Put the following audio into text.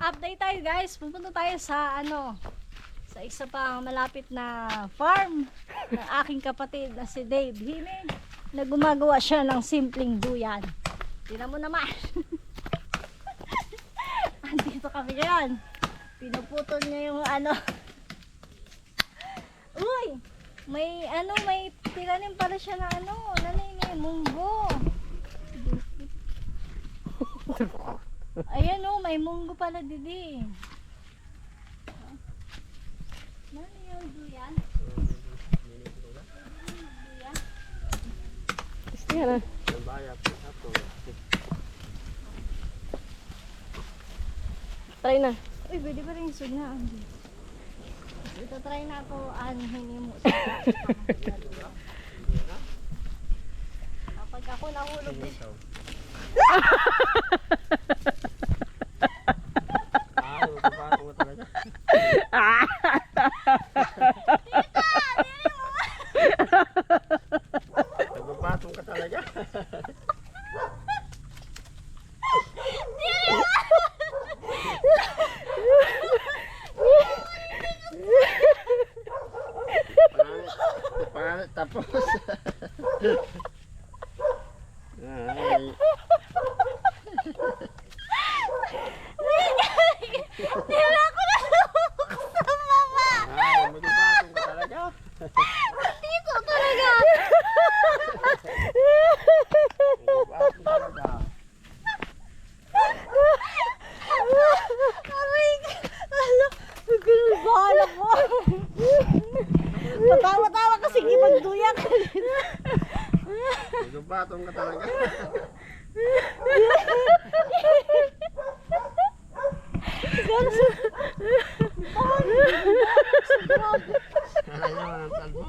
Update tayo guys. Pupunta tayo sa ano, sa isa pang malapit na farm ng aking kapatid na si Dave Hime na gumagawa siya ng simpleng duyan. Tingnan mo naman. Andito kami ngayon. Pinuputol niya yung ano. Uy! May ano, may tiranim pala siya na ano, nanay munggo. Ayan o, may munggo pala didi. Ano yung duyan? Yan ah. Try na. Uy, pwede pa rin yung suna. Ito try na ako anuhin mo. Kapag ako nahulog din. parang tapos. Matawa-tawa kasi gipagduyak. Magpapatong ka talaga. Ang talbo.